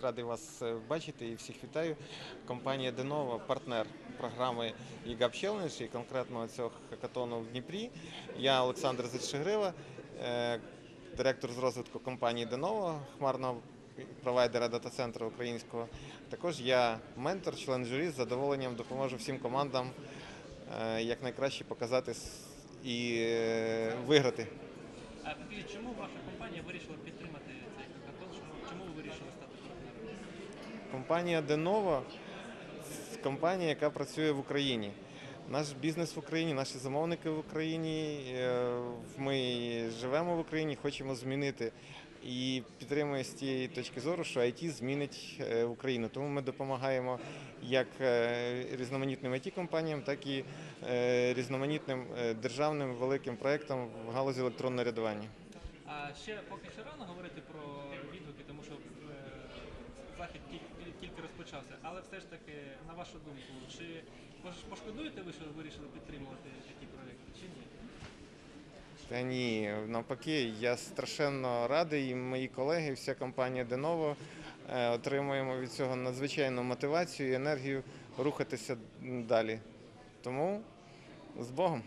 радий вас е, бачити і всіх вітаю. Компанія Денова, партнер програми ЄГАП Challenge і конкретно цього хакатону в Дніпрі. Я Олександр Зачегрива, е, директор з розвитку компанії Денова, хмарного провайдера дата-центру українського. Також я ментор, член журі. З задоволенням допоможу всім командам е, якнайкраще показати і виграти. А чому ваша компанія вирішила підтримати цей хакатон? Чому- ви вирішили стати? Компанія Денова компанія, яка працює в Україні. Наш бізнес в Україні, наші замовники в Україні. е, Ми живемо в Україні, хочемо змінити. І підтримує з тієї точки зору, що IT змінить е, Україну. Тому ми допомагаємо як е, різноманітним it компаніям, так і різноманітним державним великим проектам в галузі електронного рядування. А ще поки що рано говорити про відгуки, тому що захід тільки, тільки розпочався. Але все ж таки, на вашу думку, чи пошкодуєте ви, що вирішили підтримувати такі проекти, чи ні? Та ні, навпаки, я страшенно радий, і мої колеги, вся компанія Деново е, отримуємо від цього надзвичайну мотивацію і енергію рухатися далі. Тому з Богом.